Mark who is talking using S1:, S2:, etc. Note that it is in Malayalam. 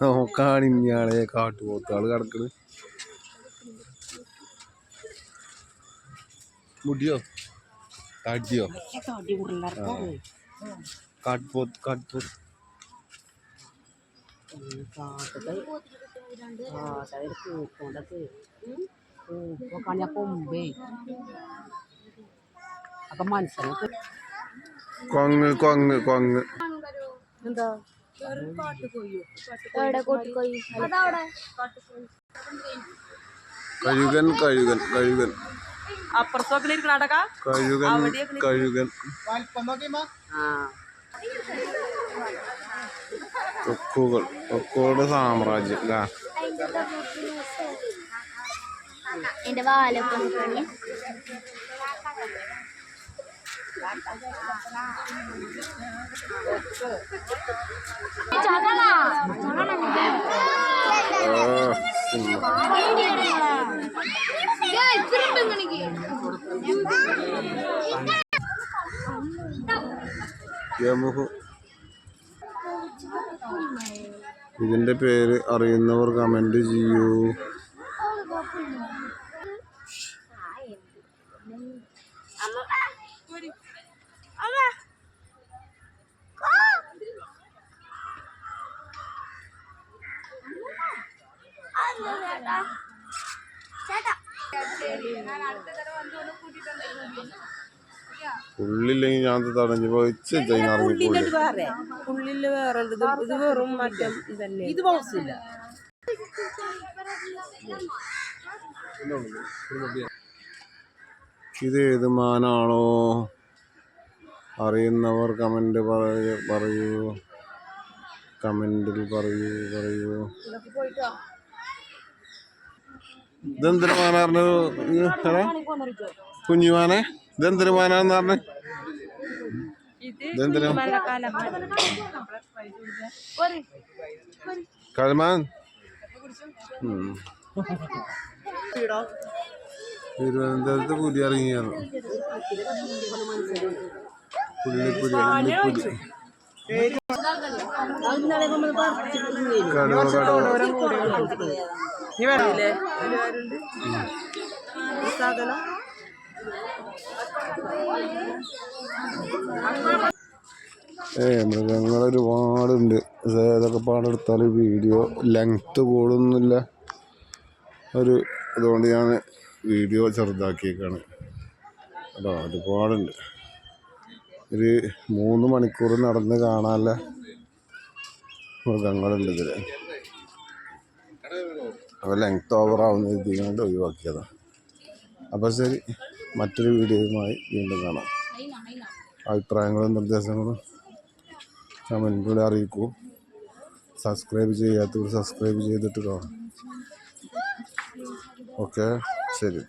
S1: നോക്കാണ് ഇനിയാളെ കാട്ടുപോത്താൾ കിടക്കണ് മുടിയോ തടിയോ കാട്ടുപോത്ത് കാട്ടുപോത്ത് കൊങ്ങ് കൊങ്ങ് കൊങ്ങ്
S2: എന്താ
S1: കഴുകൻ കഴുകൻ കഴുകൻ.
S2: അപ്പുറത്തൊക്കെ ഇരിക്കണടക്ക
S1: കഴുകൻ കഴുകൻ.
S2: ആ.
S1: കൊക്കുകൾ കൊക്കുകളുടെ സാമ്രാജ്യം അല്ലേ
S3: എന്റെ വാലൊക്കെ നോക്കണേ
S1: ഇതിന്റെ പേര് അറിയുന്നവർ കമന്റ് ചെയ്യൂ. ഉള്ളില്ലെങ്കിൽ ഞാൻ തടഞ്ഞു പോയിച്ച് ഇറങ്ങിപ്പോയി
S2: വേറെ. ഉള്ളിൽ വേറെ ഇത് ഇത് വെറും മറ്റേ ഇതല്ലേ. ഇത് ബോക്സില്ല
S1: ഇത് ഏത് മാനാണോ? അറിയുന്നവർ കമന്റ് പറയൂ പറയൂ. കമന്റിൽ പറയൂ പറയൂ. ഇതെന്തൊരു മാനാറിന്? കുഞ്ഞുമാനെ ഇതെന്തൊരു മാനാന്ന് പറഞ്ഞ? ഇതെന്തിനാ? കൽമാൻ ഉം. തിരുവനന്തപുരത്ത് പുലി ഇറങ്ങിയാണ് പുള്ളിപ്പുലി ഉള്ളിപ്പുലി കടുവ കടുവ.
S2: സാധനം?
S1: ഏ മൃഗങ്ങൾ ഒരുപാടുണ്ട്. ഏതൊക്കെ പാടെടുത്താൽ വീഡിയോ ലെങ്ത് കൂടുന്നില്ല. ഒരു അതുകൊണ്ട് ഞാൻ വീഡിയോ ചെറുതാക്കിയേക്കാണ്. കേട്ടോ ഒരുപാടുണ്ട്. ഒരു മൂന്ന് മണിക്കൂർ നടന്ന് കാണാനുള്ള മൃഗങ്ങളുണ്ട് ഇതിൽ അപ്പോൾ ലെങ്ത് ഓവർ ആവുന്ന രീതികൊണ്ട് ഒഴിവാക്കിയതാണ് അപ്പോൾ ശരി മറ്റൊരു വീഡിയോയുമായി വീണ്ടും കാണാം. അഭിപ്രായങ്ങളും നിർദ്ദേശങ്ങളും കമന്റിലൂടെ അറിയിക്കൂ. സബ്സ്ക്രൈബ് ചെയ്യാത്തവർ സബ്സ്ക്രൈബ് ചെയ്തിട്ട് കാണാം. ഓക്കെ ശരി.